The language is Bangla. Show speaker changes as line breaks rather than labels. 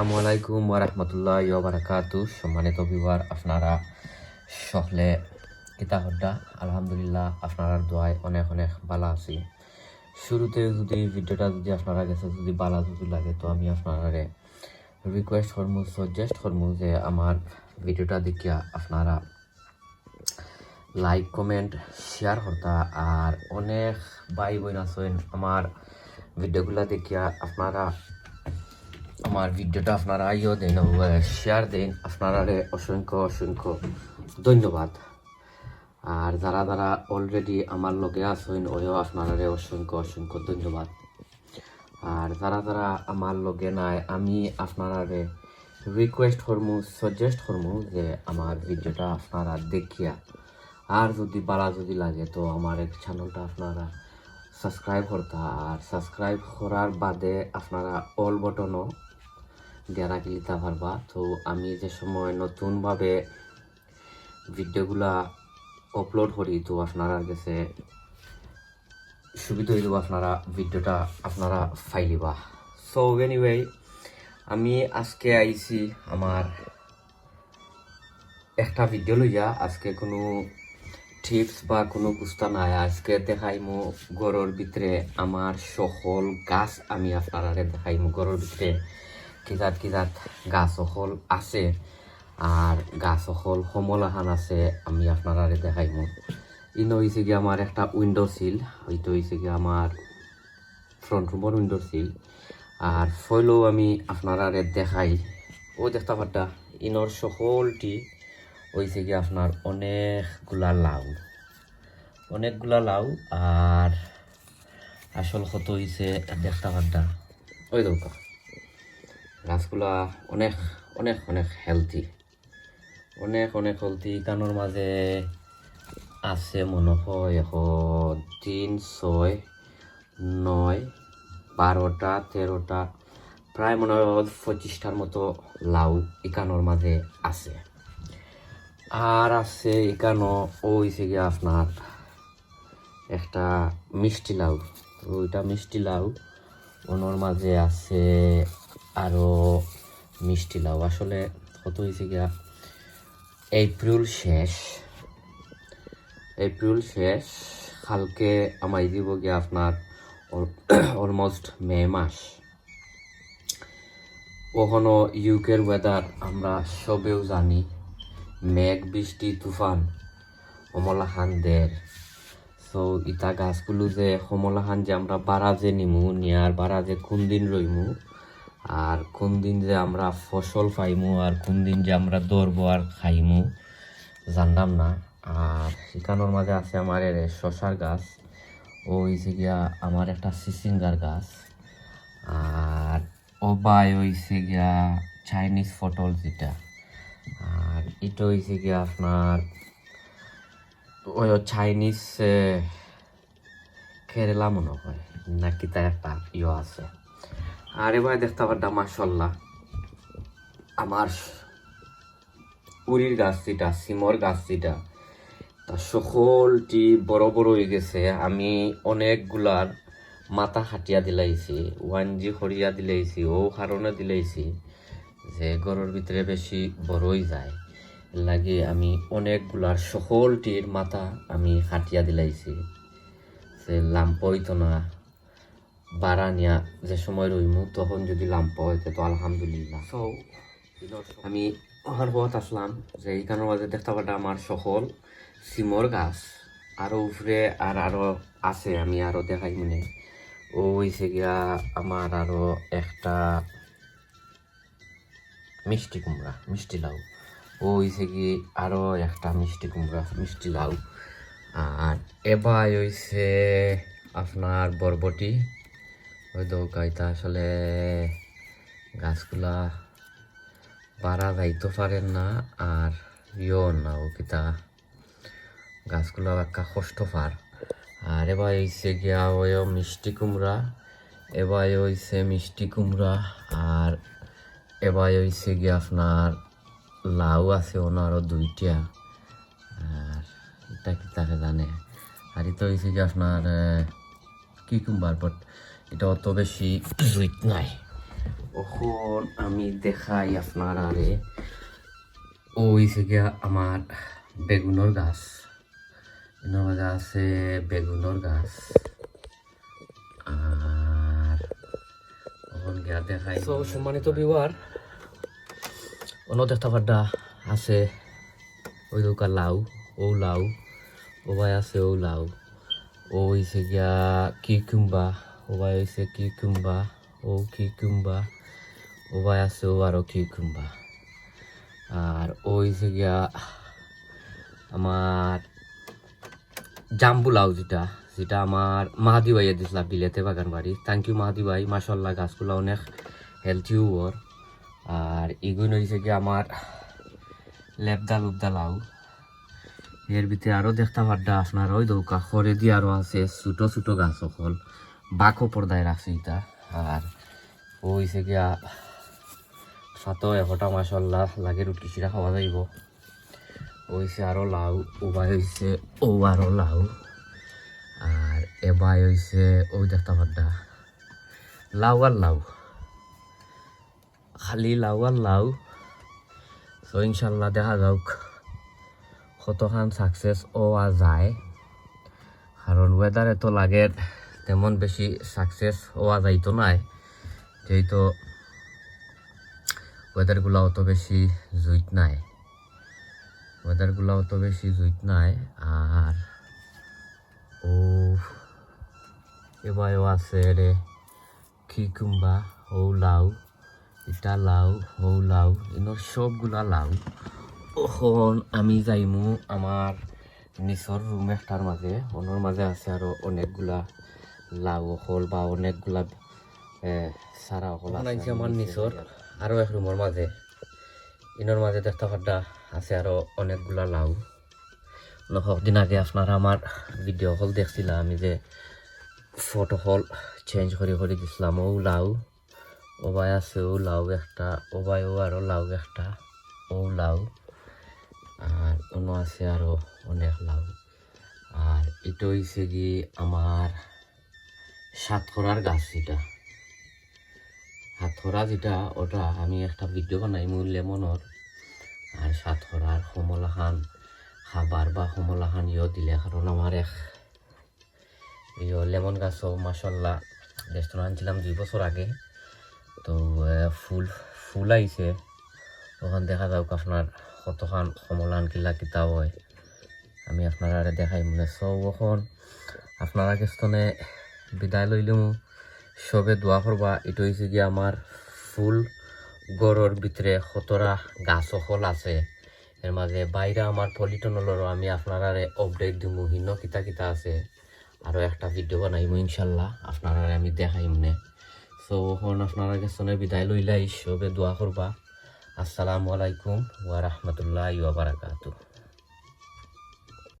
আসসালামু আলাইকুম ওরহমতুল্লাহ বারাকাতু সম্মানিত বিবার আপনারা সকলে কিতা হড্ডা আলহামদুলিল্লাহ আপনারা দোয়ায় অনেক অনেক ভালো আছি। শুরুতে যদি ভিডিওটা যদি আপনারা কাছে যদি ভালো যদি লাগে, তো আমি আপনারা রিকোয়েস্ট করমু সাজেস্ট করমু যে আমার ভিডিওটা দেখিয়া আপনারা লাইক কমেন্ট শেয়ার করতা। আর অনেক ভাই বোন আছেন, আমার ভিডিওগুলা দেখিয়া আপনারা আমার ভিডিওটা আপনারা আইও দেন শেয়ার দেন। আপনারা অসংখ্য অসংখ্য ধন্যবাদ। আর যারা যারা অলরেডি আমার লগে আছেন, ওইও আপনারা অসংখ্য অসংখ্য ধন্যবাদ। আর যারা যারা আমার লগে নাই, আমি আপনারা রিকোয়েস্ট করমু সাজেস্ট করমু যে আমার ভিডিওটা আপনারা দেখিয়া। আর যদি বালা যদি লাগে, তো আমার চ্যানেলটা আপনারা সাবস্ক্রাইব করতে। আর সাবস্ক্রাইব করার বাদে আপনারা অল বটনও দিয়ে রাখি পারবা তো আমি যে সময় নতুনভাবে ভিডিওগুলা আপলোড করি, তো আপনারা কাছে সুবিধা হইব আপনারা ভিডিওটা আপনারা ফাইলিবা। সো এনিওয়ে আমি আজকে আইছি আমার একটা ভিডিও লইয়া। আজকে কোনো টিপস বা কোনো বুঝতা নাই। আজকে দেখাইমু গরুর ভিতরে আমার সকল গাছ আমি আপনারা দেখাইমু গরুর ভিতরে। কিজাত কিজাত গাছ সকল আছে আর গাছ সকল সমলাহান আছে, আমি আপনারা দেখাইমু। ইনো হয়েছে কি আমার একটা উইন্ডো সিল হয়তো হয়েছে কি আমার ফ্রন্ট রুমের উইন্ডো সিল আর ফইলেও আমি আপনারা দেখাই। ও দেখতে পারটা ইনোর সকলটি হয়েছে কি আপনার অনেকগুলা লাউ। অনেকগুলা লাউ আর আসল কত হয়েছে দেখতে পারটা ওই দৌকা গাছগুলা অনেক অনেক অনেক হেলদি অনেক অনেক হেলদি কানোর মাঝে আছে মনে হয় এখন তিন, ছয়, নয়, বারোটা, তেরোটা, প্রায় মনে হয় পঁচিশটার মতো লাউ ইকানোর মাঝে আছে। আর আছে এখানো ওইছে গিয়ে আপনার একটা মিষ্টি লাউ। ওইটা মিষ্টি লাউ, ওনার মাঝে আছে আরও মিষ্টি লাউ। আসলে কত হয়েছে গিয়া, এপ্রিল শেষ। এপ্রিল শেষ, কালকে আমায় দিব গিয়া আপনার অলমোস্ট মে মাস। কখনো ইউকের ওয়েদার আমরা সবেও জানি, মেঘ, বৃষ্টি, তুফান কমলাহান দের সো ইটা গাছগুলো যে কমলাহান যে আমরা বাড়া যে নিমু, নিয়ার বাড়া যে কোন দিন রইমু আর কোন দিন যে আমরা ফসল পাইমু, আর কোন দিন যে আমরা দৌড়বো আর খাইমু, জানলাম না। আর শিকানোর মাঝে আছে আমার এর শশার গাছ, ও হয়েছে গিয়া আমার একটা সিসিঙ্গার গাছ। আর ও বাই হয়েছে গিয়া চাইনিজ ফটল যেটা। আর এটা হয়েছে গিয়া আপনার, ওই চাইনিজ কেরালা মনে হয়, নাকি তার একটা ইয়ে আছে। আর ভাই, দেখতে পারতাম মাসাল্লাহ আমার উড়ির গাছ যেটা সিমর গাছ যেটা তা সকলটি বড় বড় হয়ে গেছে। আমি অনেকগুলার মাথা হাটিয়া দিলাইছি ওয়ান জি হরিয়া দিলাইছি, ও কারণে দিলাইছি যে গরুর ভিতরে বেশি বড়ই যায়। লাগে আমি অনেকগুলার সকলটির মাথা আমি হাটিয়া দিলাইছি। যে লাম্প হইতো না। বাড়া নিয়া যে সময় রইমু, তখন যদি লাম্প হইতে তো আলহামদুলিল্লাহ। সো আমি ওহার পথ আসলাম যে এইখানের মাঝে দেখতে পাটা আমার সকল সিমর গাছ। আরও উপরে আর আরও আছে, আমি আরও দেখাই মনে ও হয়েছে গিয়া আমার আরও একটা মিষ্টি কুমড়া, মিষ্টি লাউ। ও হয়েছে কি আরও একটা মিষ্টি কুমড়া, মিষ্টি লাউ। আর এবার হয়েছে আপনার বরবটি। ওই দৌকাইতা আসলে গাছগুলা বাড়া যাইতে পারেন না আর ইয়েও না ও কিতা। গাছগুলো একটা কষ্ট পার। আর এবার হয়েছে গিয়া ওই মিষ্টি কুমড়া, এবার হয়েছে মিষ্টি কুমড়া আর এবার হয়েছে গিয়া আপনার লাউ আছে ওনারও দুইটা। আর এটা কি তাকে জানে? আর এটা হয়েছে গিয়া আপনার কি কুম্বার বাট এটা অত বেশি সুইট নাই। এখন আমি দেখাই আপনার আরে ওই গিয়া আমার বেগুনের গাছ। মাঝে আছে বেগুনের গাছ। আর এখন গিয়া দেখাই তো সম্মানিত বিওয়ার অন্য দেখতে পাড্ডা আছে ওই দোকান লাউ ও লাউ ও ভাই আছে ও লাউ। ও হইছে গিয়া কি কুম্বা ও কি কুম্বা ও কি কুম্বা ও আছে ও আরও কি কুম্বা আর ও হইছে গিয়া আমার জাম্বু লাউ যেটা যেটা আমার মাহাদি ভাইয়া দিছিলাম বিলেতে বাগান বাড়ি থ্যাংক ইউ মাহাদি ভাই মাসাল্লাহ গাছগুলো অনেক হেলথিও ওর আর এগুলো হয়েছে কি আমার লেবদা লুবদা লাউ এর ভিতরে আরও দেখতে পারডা আপনার ওই দৌকা খড়ে দিয়ে আরও আছে ছোটো ছোটো গাছ সকল বাকো পর্দায় রাখছে এটা আর ও হয়েছে গিয়া সাতো এশটা মাসাল্লাহ লাগে রুটি চিরা খাওয়া যাইব। হয়েছে আরও লাউ ওবাই হয়েছে ও আরও লাউ। আর এবাই হয়েছে ওই দেখতে পারডা লাউ আর লাউ। খালি লাউ আর লাউ। তো ইনশাল্লাহ দেখা যাওক কতখান সাকসেস হওয়া যায়। কারণ ওয়েদারে তো লাগে তেমন বেশি সাকসেস হওয়া যাইতো নাই। যেহেতু ওয়েদারগুলো অত বেশি জুইত নাই। ওয়েদারগুলো অত বেশি জুইত নাই, আর ও এবারও আছে রে কিকুম্বা ও লাউ এটা লাউ ও লাউ ইনোর সবগুলা লাউ। এখন আমি যাইমু আমার নিচর রুম একটার মাঝে ওনার মাঝে আছে আরও অনেকগুলা লাউ হল বা অনেকগুলা সারা হল আমার নিচর, আরও এক রুমের মাঝে। ইনোর মাঝে দেখতে পাড্ডা আছে আরও অনেকগুলা লাউ। দিন আগে আপনারা আমার ভিডিও হল দেখছিলাম আমি যে ফটো হল চেঞ্জ করে করে দিছিলাম। ও লাউ ওবাই আছে, ও লাউ একটা ওবাই ও আরও লাউ একটা, ও লাউ। আর অন্য আছে আরও অনেক লাউ। আর এটা হইছে কি আমার সাতখরার গাছ এটা। সাতখরা যেটা, ওটা আমি একটা ভিডিও বানাই মোৰ লেমনৰ। আর সাতখরার কমলাখান খাবার বা কমলাখান ইয় দিলে কারণ আমার এক ইয় লেমন গাছও মাসাল্লাহ রেস্টুরেন্ট আনছিলাম দুই বছর আগে। তো ফুল ফুল আইছে ওখান দেখা যাওক আপনার কতখান কমলান কিলা কিতা হয়। আমি আপনারা দেখাই মানে সব এখন আপনারা কেস্তনে বিদায় লইলাম। সবে দোয়া করবা এটা হয়েছে গিয়ে আমার ফুল গড়ের ভিতরে কতরা গাছ সকল আছে। এর মাঝে বাইরে আমার পলিটনলরও আমি আপনারা আপডেট দিব হিন কিতা কিতা আছে। আরও একটা ভিডিও বানাইমু ইনশাল্লাহ। আপনারা আমি দেখাইম নে। সো এখন আপনারা কেস্তনে বিদায় লইলাই। সবে দোয়া করবা আসসালামু আলাইকুম ওয়া রাহমাতুল্লাহি ওয়া বারাকাতুহু